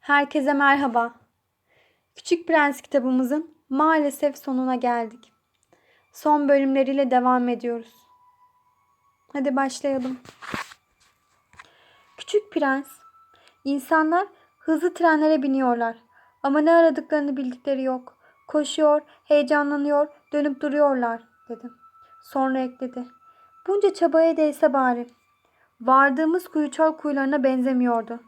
Herkese merhaba. Küçük Prens kitabımızın maalesef sonuna geldik. Son bölümleriyle devam ediyoruz. Hadi başlayalım. Küçük Prens, insanlar hızlı trenlere biniyorlar ama ne aradıklarını bildikleri yok. Koşuyor, heyecanlanıyor, dönüp duruyorlar dedi. Sonra ekledi. Bunca çabaya değse bari. Vardığımız kuyu çöl kuyularına benzemiyordu.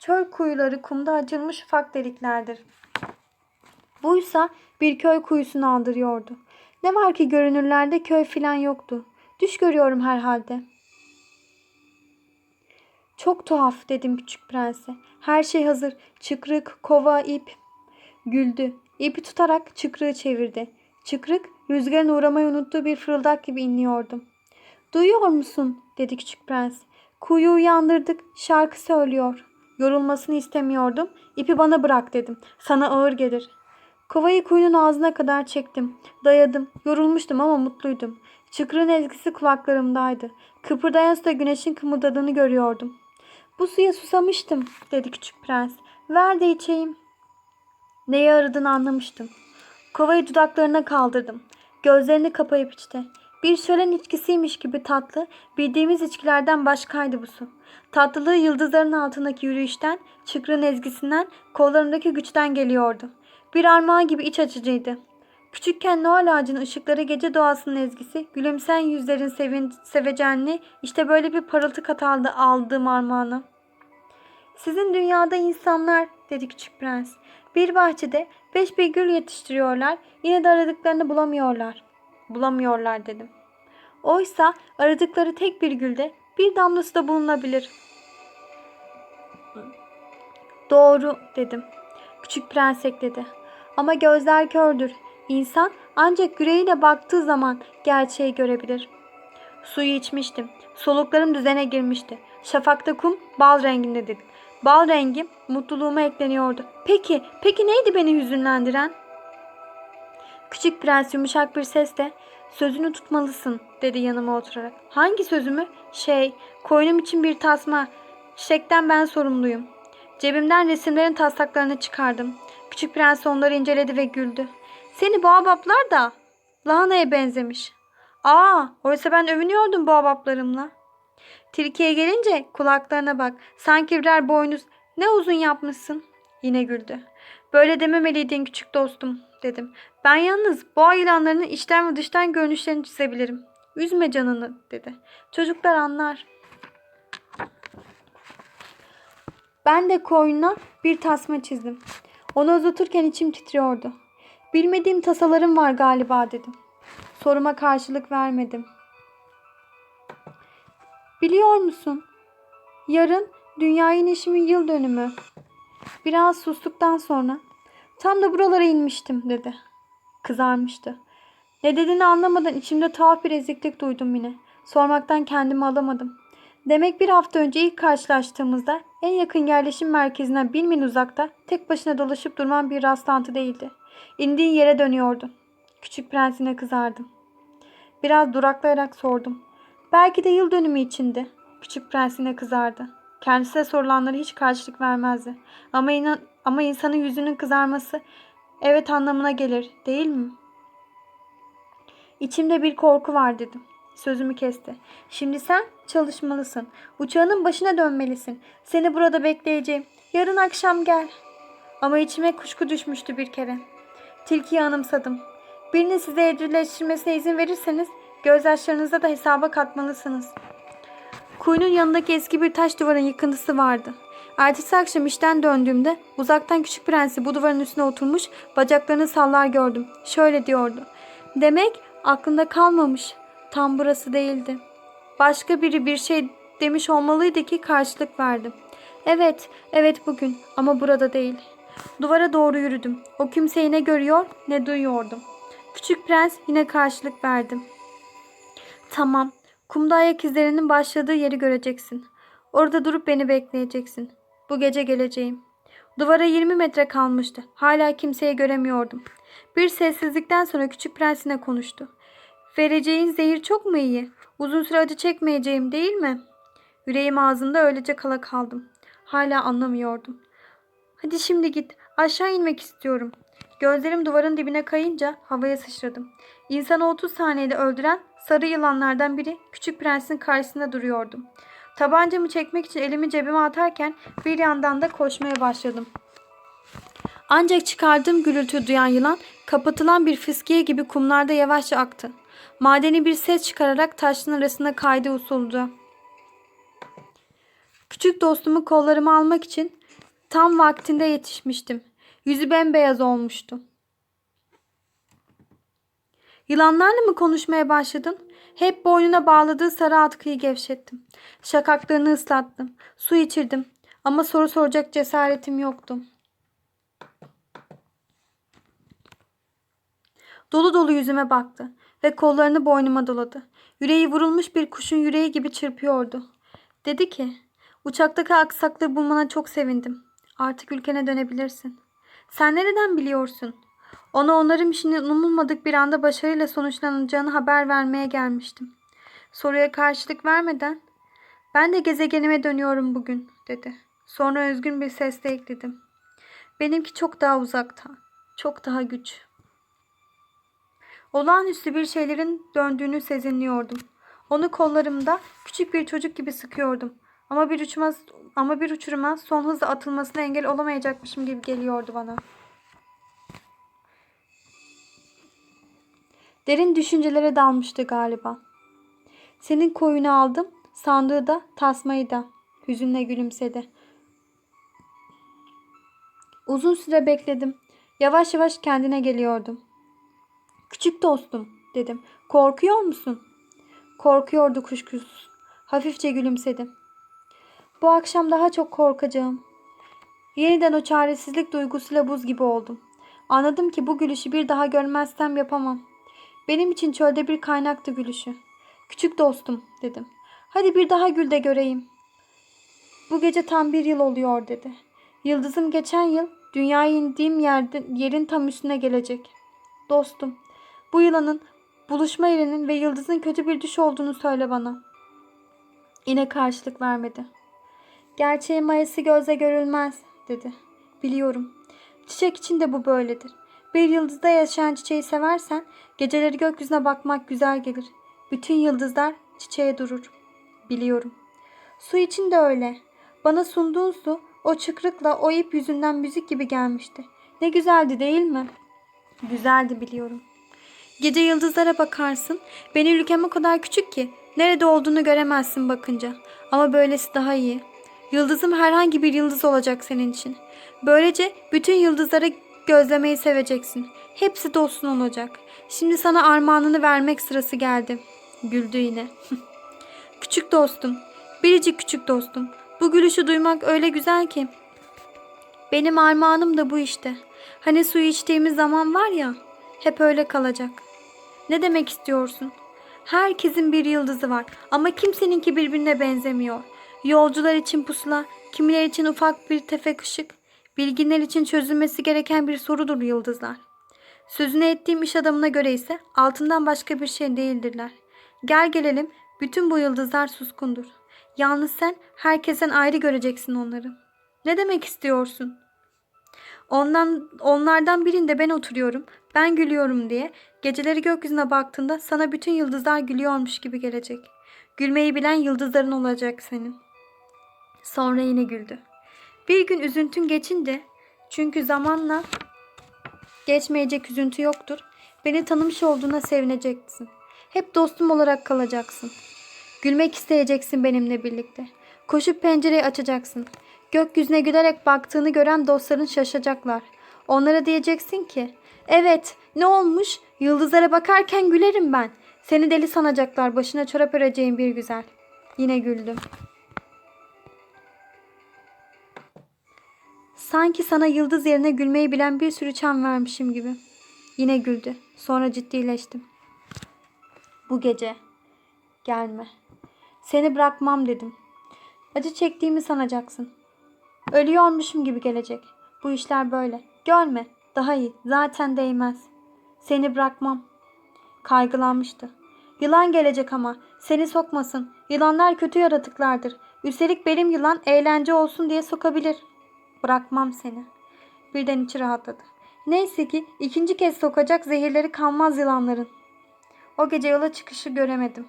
Çöl kuyuları kumda açılmış ufak deliklerdir. Buysa bir köy kuyusunu andırıyordu. Ne var ki görünürlerde köy filan yoktu. Düş görüyorum herhalde. Çok tuhaf dedim küçük prense. Her şey hazır. Çıkrık, kova, ip. Güldü. İpi tutarak çıkrığı çevirdi. Çıkrık rüzgarın uğramayı unuttuğu bir fırıldak gibi inliyordu. Duyuyor musun? dedi küçük prens. Kuyu uyandırdık. Şarkı söylüyor. Yorulmasını istemiyordum. İpi bana bırak dedim. Sana ağır gelir. Kovayı kuyunun ağzına kadar çektim. Dayadım. Yorulmuştum ama mutluydum. Çıkrığın ezgisi kulaklarımdaydı. Kıpırdayan suda güneşin kımıldadığını görüyordum. Bu suya susamıştım dedi küçük prens. Ver de içeyim. Neyi aradığını anlamıştım. Kovayı dudaklarına kaldırdım. Gözlerini kapayıp içti. Bir şölen içkisiymiş gibi tatlı, bildiğimiz içkilerden başkaydı bu su. Tatlılığı yıldızların altındaki yürüyüşten, çıkrığın ezgisinden, kollarındaki güçten geliyordu. Bir armağan gibi iç açıcıydı. Küçükken Noel ağacının ışıkları gece doğasının ezgisi, gülümseyen yüzlerin sevin, sevecenliği, işte böyle bir parıltı katardı aldığım armağanı. Sizin dünyada insanlar, dedi küçük prens. Bir bahçede beş bir gül yetiştiriyorlar, yine de aradıklarını bulamıyorlar. Bulamıyorlar dedim. Oysa aradıkları tek bir gülde bir damlası da bulunabilir. Doğru dedim. Küçük prens ekledi. Ama gözler kördür. İnsan ancak yüreğiyle baktığı zaman gerçeği görebilir. Suyu içmiştim. Soluklarım düzene girmişti. Şafakta kum bal rengindedir. Bal rengi mutluluğuma ekleniyordu. Peki, peki neydi beni hüzünlendiren? Küçük prens yumuşak bir sesle sözünü tutmalısın dedi yanıma oturarak. Hangi sözümü? Şey, koynum için bir tasma. Çiçekten ben sorumluyum. Cebimden resimlerin taslaklarını çıkardım. Küçük prens onları inceledi ve güldü. Seni boğabaplar da lahanaya benzemiş. Aa, oysa ben övünüyordum boğabaplarımla. Tilkiye gelince kulaklarına bak. Sanki birer boynuz. Ne uzun yapmışsın. Yine güldü. Böyle dememeliydin küçük dostum dedim. Ben yalnız boğa yılanlarının içten ve dıştan görünüşlerini çizebilirim. Üzme canını dedi. Çocuklar anlar. Ben de koyuna bir tasma çizdim. Onu uzaturken içim titriyordu. Bilmediğim tasalarım var galiba dedim. Soruma karşılık vermedim. Biliyor musun? Yarın dünyaya inişimin yıl dönümü. Biraz sustuktan sonra tam da buralara inmiştim dedi. Kızarmıştı. Ne dediğini anlamadan içimde tuhaf bir eziklik duydum yine. Sormaktan kendimi alamadım. Demek bir hafta önce ilk karşılaştığımızda en yakın yerleşim merkezinden bin mil uzakta tek başına dolaşıp durman bir rastlantı değildi. İndiğin yere dönüyordu. Küçük prensine kızardım. Biraz duraklayarak sordum. Belki de yıl dönümü içindi. Küçük prensine kızardı. Kendisine sorulanlara hiç karşılık vermezdi. Ama, inan ama insanın yüzünün kızarması evet anlamına gelir değil mi? İçimde bir korku var dedim. Sözümü kesti. Şimdi sen çalışmalısın. Uçağının başına dönmelisin. Seni burada bekleyeceğim. Yarın akşam gel. Ama içime kuşku düşmüştü bir kere. Tilkiyi anımsadım. Birini size evcilleştirmesine izin verirseniz gözyaşlarınızda da hesaba katmalısınız. Kuyunun yanındaki eski bir taş duvarın yıkıntısı vardı. Ertesi akşam işten döndüğümde uzaktan küçük prensi bu duvarın üstüne oturmuş bacaklarını sallar gördüm. Şöyle diyordu. Demek aklında kalmamış. Tam burası değildi. Başka biri bir şey demiş olmalıydı ki karşılık verdim. Evet, evet bugün ama burada değil. Duvara doğru yürüdüm. O kimseyi ne görüyor ne duyuyordum. Küçük prens yine karşılık verdim. Tamam, kumda ayak izlerinin başladığı yeri göreceksin. Orada durup beni bekleyeceksin. Bu gece geleceğim. Duvara 20 metre kalmıştı. Hala kimseyi göremiyordum. Bir sessizlikten sonra küçük prensine konuştu. Vereceğin zehir çok mu iyi? Uzun süre acı çekmeyeceğim değil mi? Yüreğim ağzında öylece kala kaldım. Hala anlamıyordum. Hadi şimdi git. Aşağı inmek istiyorum. Gözlerim duvarın dibine kayınca havaya sıçradım. İnsanı 30 saniyede öldüren sarı yılanlardan biri küçük prensin karşısında duruyordum. Tabancamı çekmek için elimi cebime atarken bir yandan da koşmaya başladım. Ancak çıkardığım gürültü duyan yılan kapatılan bir fıskiye gibi kumlarda yavaşça aktı. Madeni bir ses çıkararak taşların arasında kaydı usulca. Küçük dostumu kollarıma almak için tam vaktinde yetişmiştim. Yüzü bembeyaz olmuştu. Yılanlarla mı konuşmaya başladın? Hep boynuna bağladığı sarı atkıyı gevşettim. Şakaklarını ıslattım. Su içirdim. Ama soru soracak cesaretim yoktu. Dolu dolu yüzüme baktı ve kollarını boynuma doladı. Yüreği vurulmuş bir kuşun yüreği gibi çırpıyordu. Dedi ki, uçaktaki aksaklığı bulmana çok sevindim. Artık ülkene dönebilirsin. Sen nereden biliyorsun? Ona onarım işinin umulmadık bir anda başarıyla sonuçlanacağını haber vermeye gelmiştim. Soruya karşılık vermeden, ben de gezegenime dönüyorum bugün, dedi. Sonra özgün bir sesle ekledim. Benimki çok daha uzakta, çok daha güç. Olağanüstü bir şeylerin döndüğünü sezinliyordum. Onu kollarımda küçük bir çocuk gibi sıkıyordum. Ama bir uçuruma, ama bir uçuruma son hızla atılmasına engel olamayacakmışım gibi geliyordu bana. Derin düşüncelere dalmıştı galiba. Senin koyunu aldım, sandığı da, tasmayı da. Hüzünle gülümsedi. Uzun süre bekledim. Yavaş yavaş kendine geliyordum. Küçük dostum dedim. Korkuyor musun? Korkuyordu kuşkusuz. Hafifçe gülümsedim. Bu akşam daha çok korkacağım. Yeniden o çaresizlik duygusuyla buz gibi oldum. Anladım ki bu gülüşü bir daha görmezsem yapamam. Benim için çölde bir kaynaktı gülüşü. Küçük dostum dedim. Hadi bir daha gül de göreyim. Bu gece tam bir yıl oluyor dedi. Yıldızım geçen yıl dünyaya indiğim yerde, yerin tam üstüne gelecek. Dostum, bu yılanın, buluşma yerinin ve yıldızın kötü bir düş olduğunu söyle bana. Yine karşılık vermedi. Gerçeğin mayası gözle görülmez dedi. Biliyorum. Çiçek için de bu böyledir. Bir yıldızda yaşayan çiçeği seversen geceleri gökyüzüne bakmak güzel gelir. Bütün yıldızlar çiçeğe durur. Biliyorum. Su için de öyle. Bana sunduğun su o çıkrıkla o ip yüzünden müzik gibi gelmişti. Ne güzeldi değil mi? Güzeldi biliyorum. Gece yıldızlara bakarsın. Benim ülkem o kadar küçük ki nerede olduğunu göremezsin bakınca. Ama böylesi daha iyi. Yıldızım herhangi bir yıldız olacak senin için. Böylece bütün yıldızları gözlemeyi seveceksin. Hepsi dostun olacak. Şimdi sana armağanını vermek sırası geldi. Güldü yine. küçük dostum, biricik küçük dostum. Bu gülüşü duymak öyle güzel ki. Benim armağanım da bu işte. Hani suyu içtiğimiz zaman var ya, hep öyle kalacak. Ne demek istiyorsun? Herkesin bir yıldızı var ama kimseninki birbirine benzemiyor. Yolcular için pusula, kimiler için ufak bir tefek ışık, bilginler için çözülmesi gereken bir sorudur yıldızlar. Sözünü ettiğim iş adamına göre ise altından başka bir şey değildirler. Gel gelelim bütün bu yıldızlar suskundur. Yalnız sen herkesten ayrı göreceksin onları. Ne demek istiyorsun? Ondan, onlardan birinde ben oturuyorum, ben gülüyorum diye geceleri gökyüzüne baktığında sana bütün yıldızlar gülüyormuş gibi gelecek. Gülmeyi bilen yıldızların olacak senin. Sonra yine güldü. Bir gün üzüntün geçince çünkü zamanla geçmeyecek üzüntü yoktur. Beni tanımış olduğuna sevineceksin. Hep dostum olarak kalacaksın. Gülmek isteyeceksin benimle birlikte. Koşup pencereyi açacaksın. Gökyüzüne gülerek baktığını gören dostların şaşacaklar. Onlara diyeceksin ki, evet ne olmuş? Yıldızlara bakarken gülerim ben. Seni deli sanacaklar başına çorap öreceğin bir güzel. Yine güldüm. Sanki sana yıldız yerine gülmeyi bilen bir sürü çam vermişim gibi. Yine güldü. Sonra ciddileştim. Bu gece gelme. Seni bırakmam dedim. Acı çektiğimi sanacaksın. Ölüyormuşum gibi gelecek. Bu işler böyle. Görme. Daha iyi. Zaten değmez. Seni bırakmam. Kaygılanmıştı. Yılan gelecek ama. Seni sokmasın. Yılanlar kötü yaratıklardır. Üstelik benim yılan eğlence olsun diye sokabilir. Bırakmam seni. Birden içi rahatladı. Neyse ki ikinci kez sokacak zehirleri kalmaz yılanların. O gece yola çıkışı göremedim.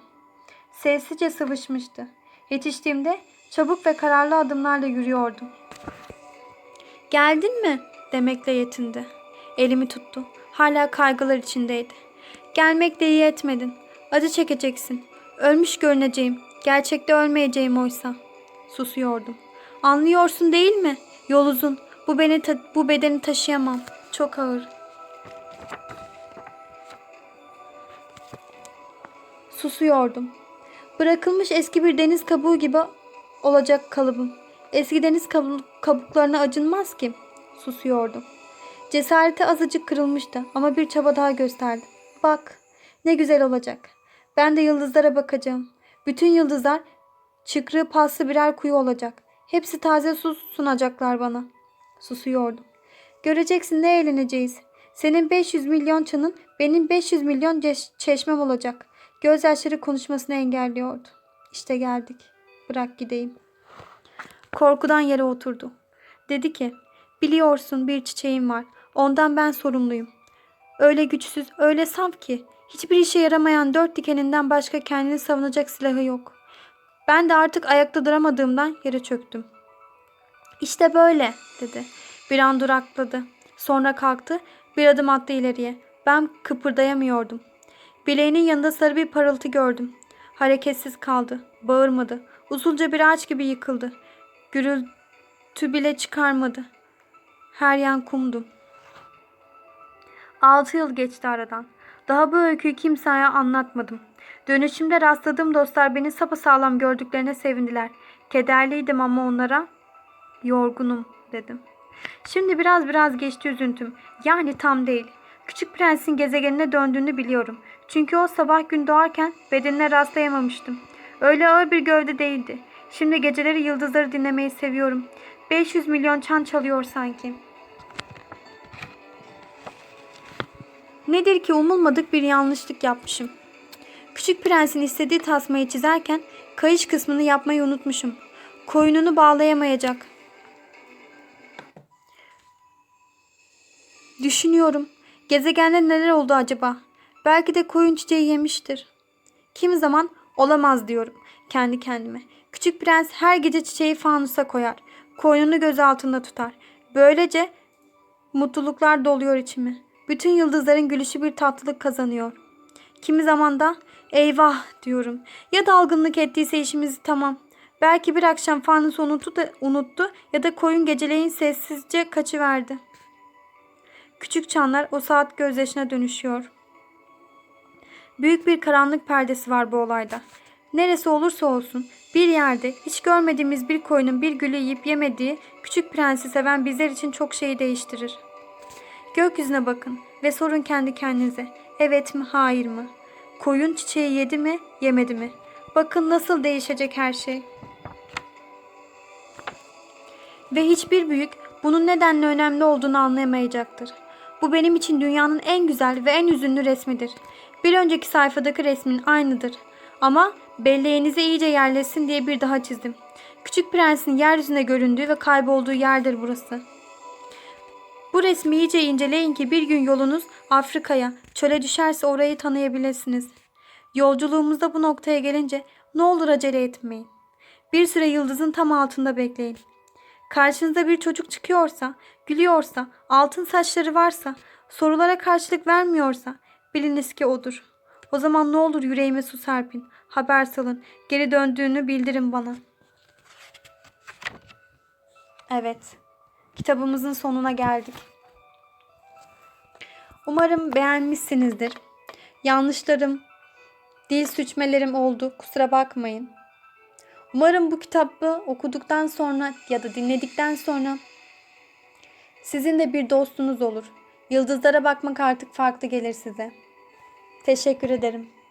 Sessizce sıvışmıştı. Yetiştiğimde çabuk ve kararlı adımlarla yürüyordum. Geldin mi? demekle yetindi. Elimi tuttu. Hala kaygılar içindeydi. Gelmekle iyi etmedin. Acı çekeceksin. Ölmüş görüneceğim. Gerçekte ölmeyeceğim oysa. Susuyordum. Anlıyorsun değil mi? Yol uzun. Bu beni bu bedeni taşıyamam. Çok ağır. Susuyordum. Bırakılmış eski bir deniz kabuğu gibi olacak kalıbım. Eski deniz kabu- kabuklarına acınmaz ki. Susuyordum. Cesareti azıcık kırılmıştı ama bir çaba daha gösterdi. Bak, ne güzel olacak. Ben de yıldızlara bakacağım. Bütün yıldızlar çıkrığı paslı birer kuyu olacak. Hepsi taze su sunacaklar bana. Susuyordum. Göreceksin ne eğleneceğiz. Senin 500 milyon çanın benim 500 milyon çeşmem olacak. Gözyaşları konuşmasını engelliyordu. İşte geldik. Bırak gideyim. Korkudan yere oturdu. Dedi ki, biliyorsun bir çiçeğim var. Ondan ben sorumluyum. Öyle güçsüz, öyle saf ki hiçbir işe yaramayan dört dikeninden başka kendini savunacak silahı yok. Ben de artık ayakta duramadığımdan yere çöktüm. İşte böyle dedi. Bir an durakladı. Sonra kalktı, bir adım attı ileriye. Ben kıpırdayamıyordum. Bileğinin yanında sarı bir parıltı gördüm. Hareketsiz kaldı. Bağırmadı. Usulca bir ağaç gibi yıkıldı. Gürültü bile çıkarmadı. Her yan kumdu. Altı yıl geçti aradan. Daha bu öyküyü kimseye anlatmadım. Dönüşümde rastladığım dostlar beni sapasağlam gördüklerine sevindiler. Kederliydim ama onlara yorgunum dedim. Şimdi biraz biraz geçti üzüntüm. Yani tam değil. Küçük prensin gezegenine döndüğünü biliyorum. Çünkü o sabah gün doğarken bedenine rastlayamamıştım. Öyle ağır bir gövde değildi. Şimdi geceleri yıldızları dinlemeyi seviyorum. 500 milyon çan çalıyor sanki. Nedir ki umulmadık bir yanlışlık yapmışım. Küçük prensin istediği tasmayı çizerken kayış kısmını yapmayı unutmuşum. Koyununu bağlayamayacak. Düşünüyorum. Gezegende neler oldu acaba? Belki de koyun çiçeği yemiştir. Kimi zaman olamaz diyorum kendi kendime. Küçük prens her gece çiçeği fanusa koyar. Koynunu göz altında tutar. Böylece mutluluklar doluyor içimi. Bütün yıldızların gülüşü bir tatlılık kazanıyor. Kimi zaman da eyvah diyorum. Ya dalgınlık ettiyse işimiz tamam. Belki bir akşam fanusu unuttu, da, unuttu ya da koyun geceleyin sessizce kaçıverdi. Küçük çanlar o saat gözyaşına dönüşüyor. Büyük bir karanlık perdesi var bu olayda. Neresi olursa olsun bir yerde hiç görmediğimiz bir koyunun bir gülü yiyip yemediği küçük prensi seven bizler için çok şeyi değiştirir. Gökyüzüne bakın ve sorun kendi kendinize. Evet mi hayır mı? Koyun çiçeği yedi mi yemedi mi? Bakın nasıl değişecek her şey. Ve hiçbir büyük bunun nedenle önemli olduğunu anlayamayacaktır. Bu benim için dünyanın en güzel ve en üzünlü resmidir. Bir önceki sayfadaki resmin aynıdır. Ama belleğinize iyice yerleşsin diye bir daha çizdim. Küçük prensin yeryüzünde göründüğü ve kaybolduğu yerdir burası. Bu resmi iyice inceleyin ki bir gün yolunuz Afrika'ya, çöle düşerse orayı tanıyabilirsiniz. Yolculuğumuzda bu noktaya gelince ne olur acele etmeyin. Bir süre yıldızın tam altında bekleyin. Karşınıza bir çocuk çıkıyorsa, gülüyorsa, altın saçları varsa, sorulara karşılık vermiyorsa biliniz ki odur. O zaman ne olur yüreğime su serpin, haber salın, geri döndüğünü bildirin bana. Evet, kitabımızın sonuna geldik. Umarım beğenmişsinizdir. Yanlışlarım, dil suçmelerim oldu, kusura bakmayın. Umarım bu kitabı okuduktan sonra ya da dinledikten sonra sizin de bir dostunuz olur. Yıldızlara bakmak artık farklı gelir size. Teşekkür ederim.